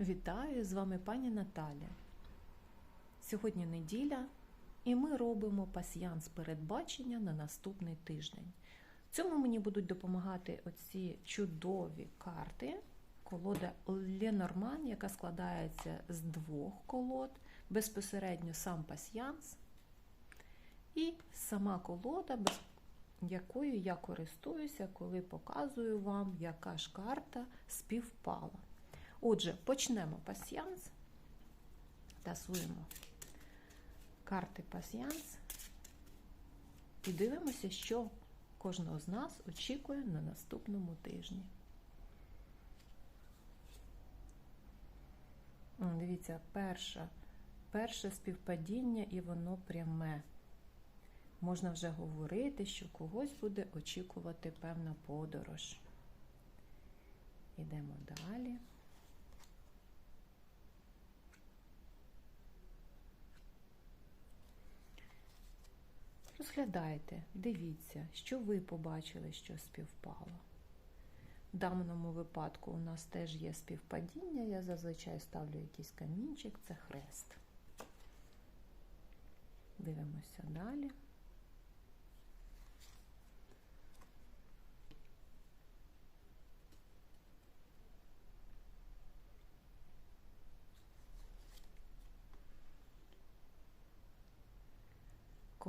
Вітаю, з вами пані Наталя. Сьогодні неділя, і ми робимо пасьянс передбачення на наступний тиждень. В цьому мені будуть допомагати оці чудові карти. Колода Ленорман, яка складається з двох колод, безпосередньо сам пасьянс, і сама колода, якою я користуюся, коли показую вам, яка ж карта співпала. Отже, почнемо пасьянс. Тасуємо карти пасьянс і дивимося, що кожного з нас очікує на наступному тижні. Дивіться, перше, перше співпадіння, і воно пряме. Можна вже говорити, що когось буде очікувати певна подорож. Ідемо далі. Розглядайте, дивіться, що ви побачили, що співпало. В даному випадку у нас теж є співпадіння, я зазвичай ставлю якийсь камінчик, це хрест. Дивимося далі.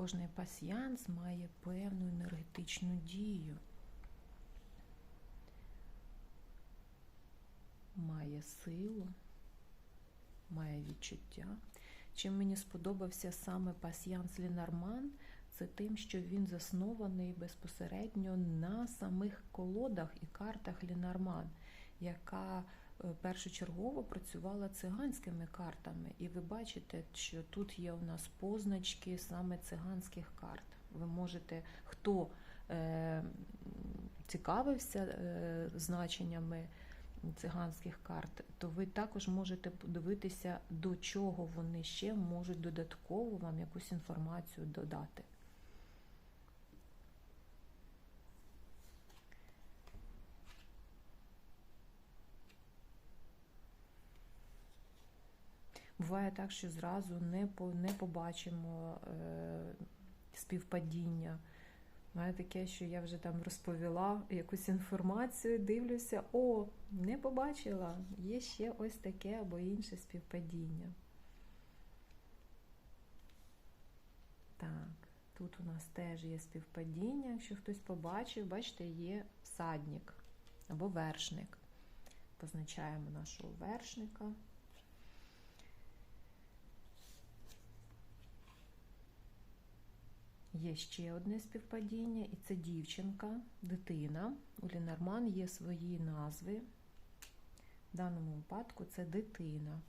Кожний пасьянс має певну енергетичну дію, має силу, має відчуття. Чим мені сподобався саме пасьянс Лінарман, це тим, що він заснований безпосередньо на самих колодах і картах Лінарман, яка першочергово працювала циганськими картами. І ви бачите, що тут є у нас позначки саме циганських карт. Ви можете, хто е, цікавився е, значеннями циганських карт, то ви також можете подивитися, до чого вони ще можуть додатково вам якусь інформацію додати. Буває так, що зразу не по, не побачимо е, співпадіння. Має таке, що я вже там розповіла якусь інформацію, дивлюся, о, не побачила, є ще ось таке або інше співпадіння. Так, тут у нас теж є співпадіння. Якщо хтось побачив, бачите, є всадник або вершник. Позначаємо нашого вершника. Є ще одне співпадіння, і це дівчинка, дитина. У Лінарман є свої назви. В даному випадку це дитина.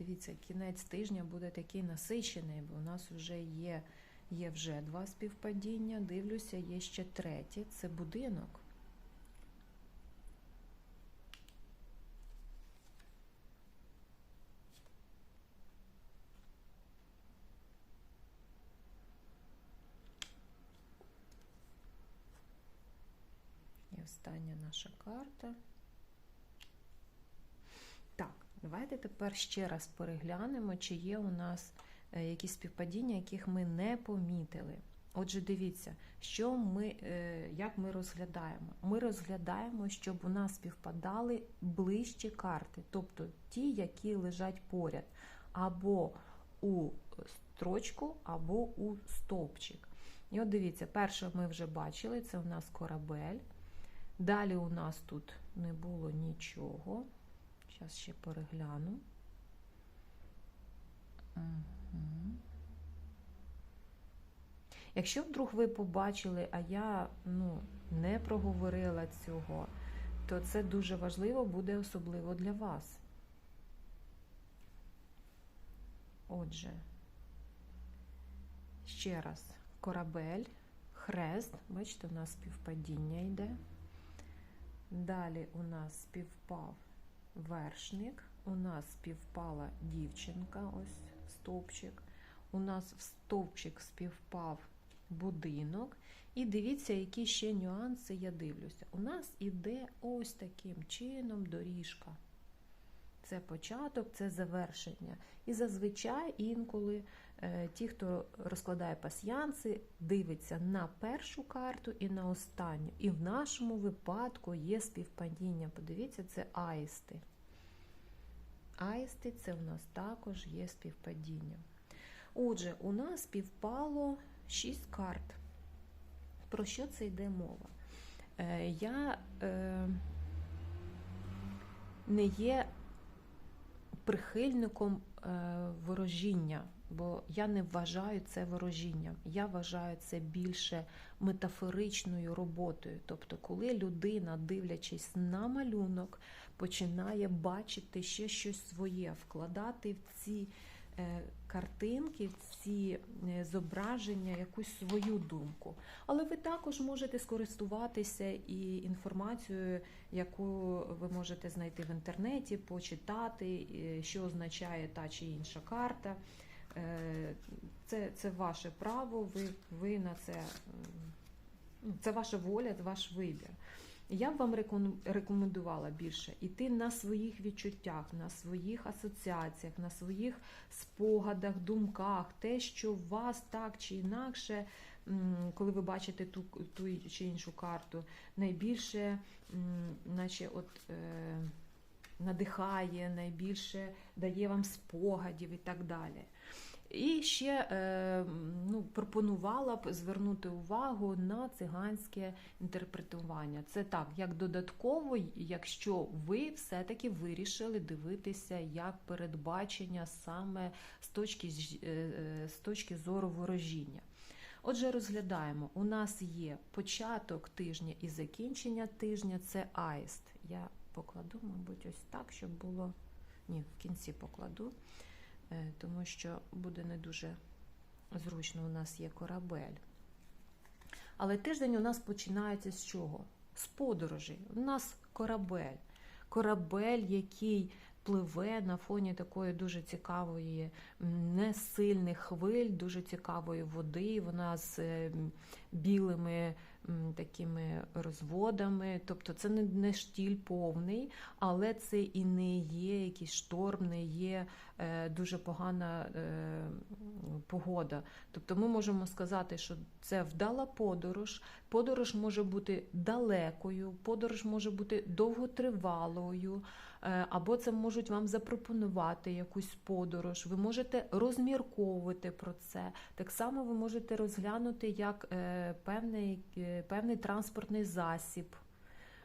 Дивіться, кінець тижня буде такий насичений, бо у нас вже є, є вже два співпадіння. Дивлюся, є ще третє це будинок. І остання наша карта. Так, давайте тепер ще раз переглянемо, чи є у нас якісь співпадіння, яких ми не помітили. Отже, дивіться, що ми, як ми розглядаємо. Ми розглядаємо, щоб у нас співпадали ближчі карти, тобто ті, які лежать поряд, або у строчку, або у стовпчик. І от дивіться, перше ми вже бачили, це у нас корабель. Далі у нас тут не було нічого. Зараз ще перегляну. Якщо вдруг ви побачили, а я ну, не проговорила цього, то це дуже важливо буде особливо для вас. Отже, ще раз, корабель, хрест, бачите, у нас співпадіння йде. Далі у нас співпав вершник, у нас співпала дівчинка, ось стовпчик. У нас в стовпчик співпав будинок. І дивіться, які ще нюанси я дивлюся. У нас іде ось таким чином доріжка. Це початок, це завершення. І зазвичай інколи ті, хто розкладає пасьянси, дивиться на першу карту і на останню. І в нашому випадку є співпадіння. Подивіться, це аїсти. Аїсти це у нас також є співпадіння. Отже, у нас співпало 6 карт. Про що це йде мова? Е, я е, не є прихильником е, ворожіння, бо я не вважаю це ворожінням. Я вважаю це більше метафоричною роботою. Тобто, коли людина, дивлячись на малюнок, починає бачити ще щось своє, вкладати в ці е, картинки, в ці е, зображення якусь свою думку. Але ви також можете скористуватися і інформацією, яку ви можете знайти в інтернеті, почитати, е, що означає та чи інша карта. Е, Це, це ваше право, ви, ви на це, це ваша воля, ваш вибір. Я б вам рекомендувала більше йти на своїх відчуттях, на своїх асоціаціях, на своїх спогадах, думках, те, що вас так чи інакше, коли ви бачите ту, ту чи іншу карту, найбільше, наче от. Е, надихає, найбільше дає вам спогадів і так далі. І ще е, ну, пропонувала б звернути увагу на циганське інтерпретування. Це так, як додатково, якщо ви все-таки вирішили дивитися як передбачення саме з точки, е, е, з точки зору ворожіння. Отже, розглядаємо. У нас є початок тижня і закінчення тижня це аїст. Я покладу, мабуть, ось так, щоб було. Ні, в кінці покладу, тому що буде не дуже зручно. У нас є корабель. Але тиждень у нас починається з чого? З подорожі. У нас корабель. Корабель, який пливе на фоні такої дуже цікавої, м, несильних хвиль, дуже цікавої води. Вона з е, білими такими розводами. Тобто це не, не штіль повний, але це і не є якийсь шторм, не є е, дуже погана е, погода. Тобто ми можемо сказати, що це вдала подорож. Подорож може бути далекою, подорож може бути довготривалою, е, або це можуть вам запропонувати якусь подорож. Ви можете розмірковувати про це. Так само ви можете розглянути як е, певний, е, певний транспортний засіб.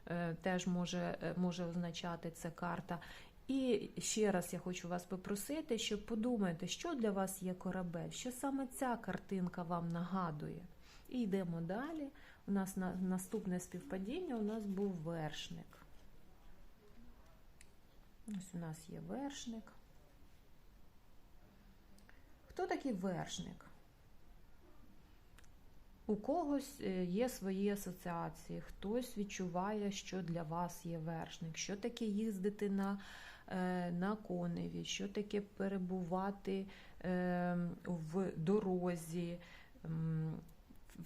е, Теж може, е, може означати ця карта. І ще раз я хочу вас попросити, щоб подумайте, що для вас є корабель, що саме ця картинка вам нагадує. І йдемо далі. У нас на наступне співпадіння у нас був вершник. Ось у нас є вершник. Хто такий вершник? У когось е, є свої асоціації, хтось відчуває, що для вас є вершник, що таке їздити на, на коневі, що таке перебувати е, в дорозі.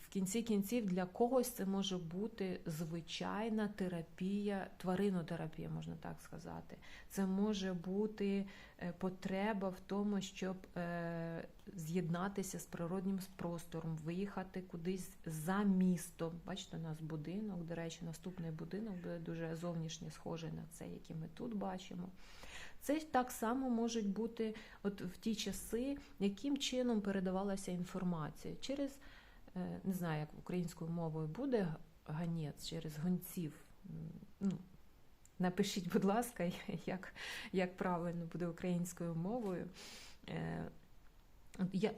В кінці кінців для когось це може бути звичайна терапія, тваринотерапія, можна так сказати. Це може бути е, потреба в тому, щоб е, з'єднатися з природнім простором, виїхати кудись за місто. Бачите, у нас будинок. До речі, наступний будинок буде дуже зовнішньо схожий на цей, який ми тут бачимо. Це так само можуть бути от в ті часи, яким чином передавалася інформація через не знаю, як українською мовою буде ганець через гонців. Ну, напишіть, будь ласка, як, як правильно буде українською мовою.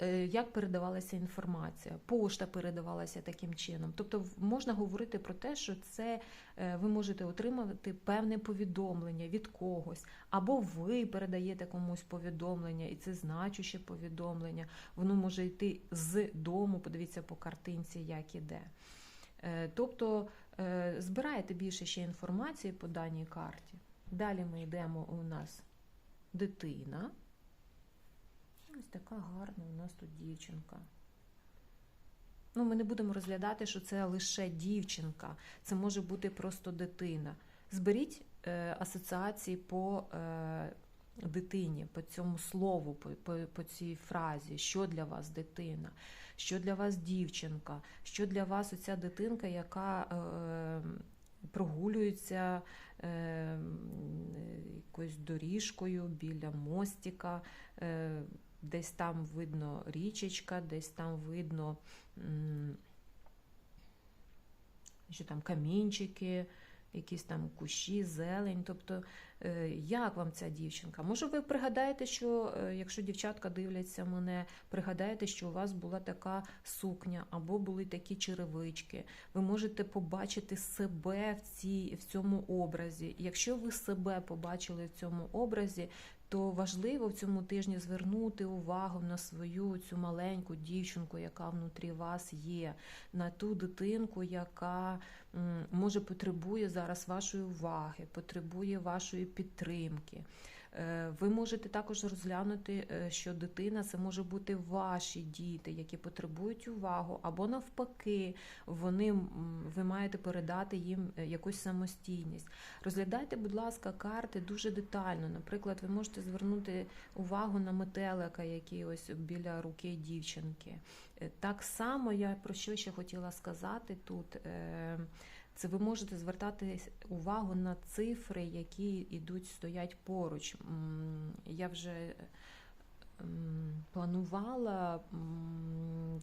Е, Як передавалася інформація? Пошта передавалася таким чином. Тобто можна говорити про те, що це е, ви можете отримати певне повідомлення від когось, або ви передаєте комусь повідомлення, і це значуще повідомлення. Воно може йти з дому, подивіться по картинці, як іде. Е, Тобто збираєте більше ще інформації по даній карті. Далі ми йдемо у нас дитина. Ось така гарна у нас тут дівчинка. Ну, ми не будемо розглядати, що це лише дівчинка, це може бути просто дитина. Зберіть е, асоціації по е, дитині, по цьому слову, по, по, по цій фразі, що для вас дитина, що для вас дівчинка, що для вас оця дитинка, яка е, прогулюється е, якоюсь доріжкою біля мостика. Е, Десь там видно річечка, десь там видно що там камінчики, якісь там кущі, зелень. Тобто, е, як вам ця дівчинка? Може, ви пригадаєте, що е, якщо дівчатка дивляться мене, пригадаєте, що у вас була така сукня або були такі черевички. Ви можете побачити себе в, цій, в цьому образі. Якщо ви себе побачили в цьому образі, то важливо в цьому тижні звернути увагу на свою цю маленьку дівчинку, яка внутрі вас є, на ту дитинку, яка може потребує зараз вашої уваги, потребує вашої підтримки. Е, Ви можете також розглянути, е, що дитина це може бути ваші діти, які потребують увагу, або навпаки, вони ви маєте передати їм е, якусь самостійність. Розглядайте, будь ласка, карти дуже детально. Наприклад, ви можете звернути увагу на метелика, який ось біля руки дівчинки. Так само я про що ще хотіла сказати тут. Це ви можете звертати увагу на цифри, які йдуть, стоять поруч. Я вже планувала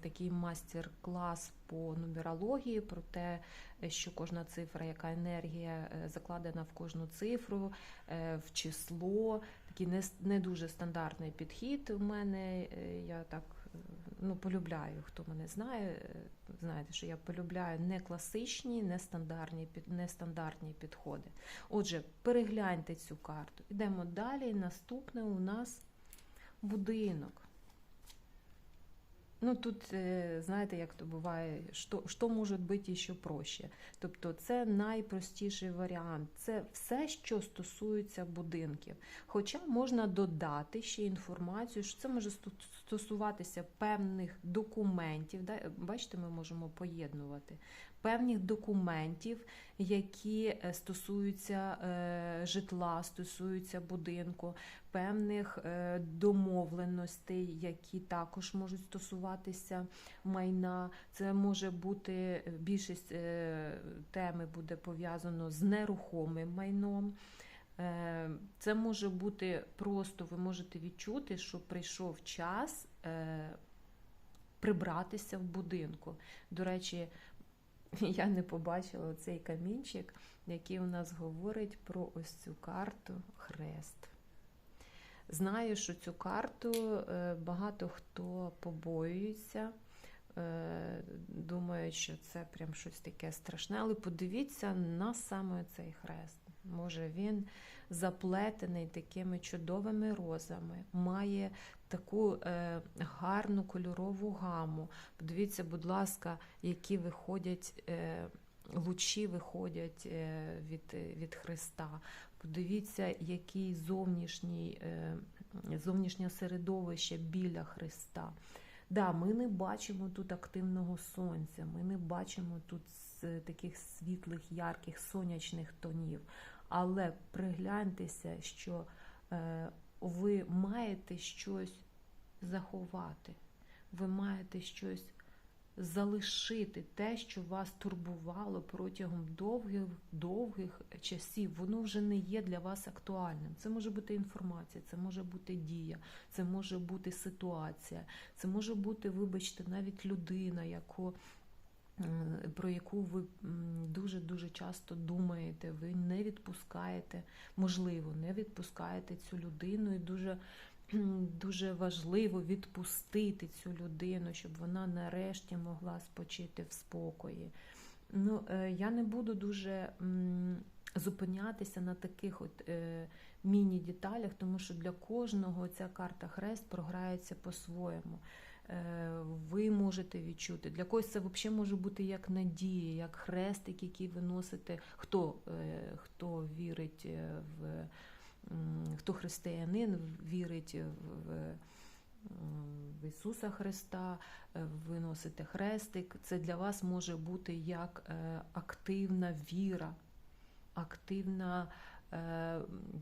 такий майстер-клас по нумерології про те, що кожна цифра, яка енергія е, закладена в кожну цифру, е, в число. Такий не, дуже стандартний підхід у мене. Е, Я так ну, полюбляю, хто мене знає. е, Знаєте, що я полюбляю не класичні, не стандартні, не стандартні підходи. Отже, перегляньте цю карту. Йдемо далі. Наступне у нас будинок. Ну тут, е, знаєте, як то буває, що, що може бути ще проще. Тобто це найпростіший варіант. Це все, що стосується будинків. Хоча можна додати ще інформацію, що це може стосуватися певних документів. Да? Бачите, ми можемо поєднувати певних документів, які е, стосуються е, житла, стосуються будинку, певних е, домовленостей, які також можуть стосуватися майна. Це може бути більшість теми буде пов'язано з нерухомим майном. Це може бути просто, ви можете відчути, що прийшов час прибратися в будинку. До речі, я не побачила цей камінчик, який у нас говорить про ось цю карту хрест. Знаю, що цю карту е, багато хто побоюється, е, думають, що це прям щось таке страшне, але подивіться на саме цей хрест. Може, він заплетений такими чудовими розами, має таку е, гарну кольорову гаму. Подивіться, будь ласка, які виходять. Е, Лучі виходять е, від, від Христа. Подивіться, який зовнішній, е, зовнішнє середовище біля Христа. Да, ми не бачимо тут активного сонця, ми не бачимо тут таких світлих, ярких сонячних тонів. Але пригляньтеся, що е, ви маєте щось заховати, ви маєте щось залишити те, що вас турбувало протягом довгих довгих часів, воно вже не є для вас актуальним. Це може бути інформація, це може бути дія, це може бути ситуація, це може бути, вибачте, навіть людина, яку. М, Про яку ви дуже дуже часто думаєте, ви не відпускаєте, можливо, не відпускаєте цю людину, і дуже дуже важливо відпустити цю людину, щоб вона нарешті могла спочити в спокої. Ну, е, я не буду дуже зупинятися на таких от е, міні-деталях, тому що для кожного ця карта хрест програється по-своєму. Е, Ви можете відчути. Для когось це взагалі може бути як надія, як хрестик, який ви носите. Хто, е, хто вірить е, в хто християнин, вірить в, в Ісуса Христа, ви носите хрестик. Це для вас може бути як активна віра, активна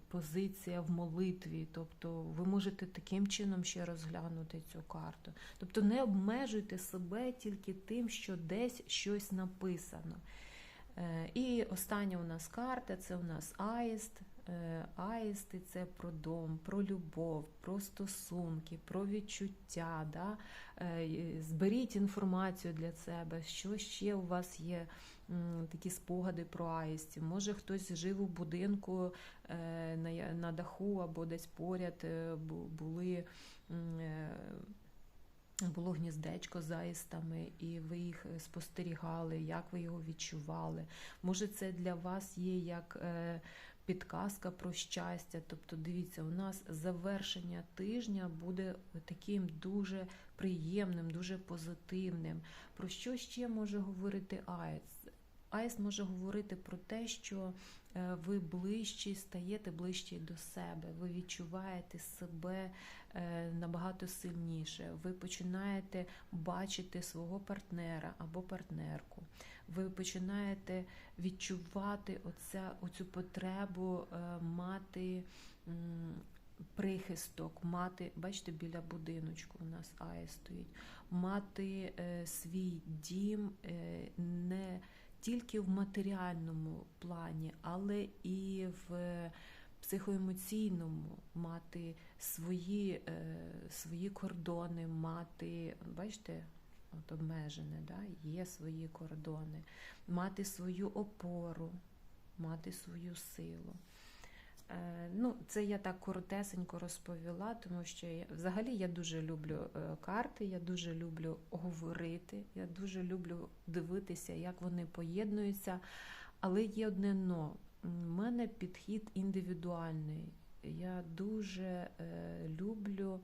позиція в молитві. Тобто ви можете таким чином ще розглянути цю карту. Тобто не обмежуйте себе тільки тим, що десь щось написано. Е, І остання у нас карта це у нас аїст. Е, Аїсти це про дом, про любов, про стосунки, про відчуття. Да? Е, Зберіть інформацію для себе, що ще у вас є такі спогади про аїстів. Може хтось жив у будинку е, на, даху або десь поряд були. було гніздечко з аїстами, і ви їх спостерігали, як ви його відчували. Може, це для вас є як підказка про щастя. Тобто, дивіться, у нас завершення тижня буде таким дуже приємним, дуже позитивним. Про що ще може говорити Айс? Айс може говорити про те, що ви ближчі стаєте ближчі до себе, ви відчуваєте себе е, набагато сильніше. Ви починаєте бачити свого партнера або партнерку. Ви починаєте відчувати оця, оцю потребу е, мати прихисток, мати, бачите, біля будиночку у нас Ая стоїть, мати е, свій дім е, не тільки в матеріальному плані, але і в психоемоційному, мати свої, е, свої кордони, мати, бачите, от обмежене, да? є свої кордони, мати свою опору, мати свою силу. Е, Ну, це я так коротесенько розповіла, тому що я, взагалі я дуже люблю е, карти, я дуже люблю говорити, я дуже люблю дивитися, як вони поєднуються. Але є одне но. У мене підхід індивідуальний. Я дуже е, люблю,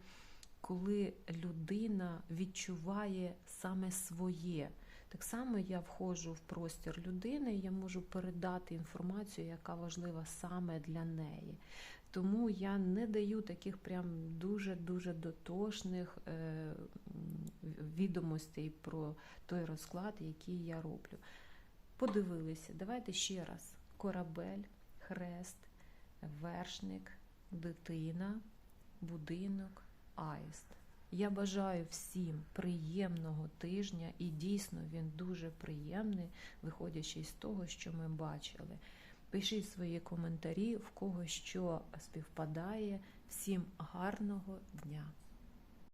коли людина відчуває саме своє. Так само я входжу в простір людини, я можу передати інформацію, яка важлива саме для неї. Тому я не даю таких прям дуже-дуже дотошних е, відомостей про той розклад, який я роблю. Подивилися, давайте ще раз: корабель, хрест, вершник, дитина, будинок, аїст. Я бажаю всім приємного тижня, і дійсно він дуже приємний, виходячи з того, що ми бачили. Пишіть свої коментарі, в кого що співпадає. Всім гарного дня!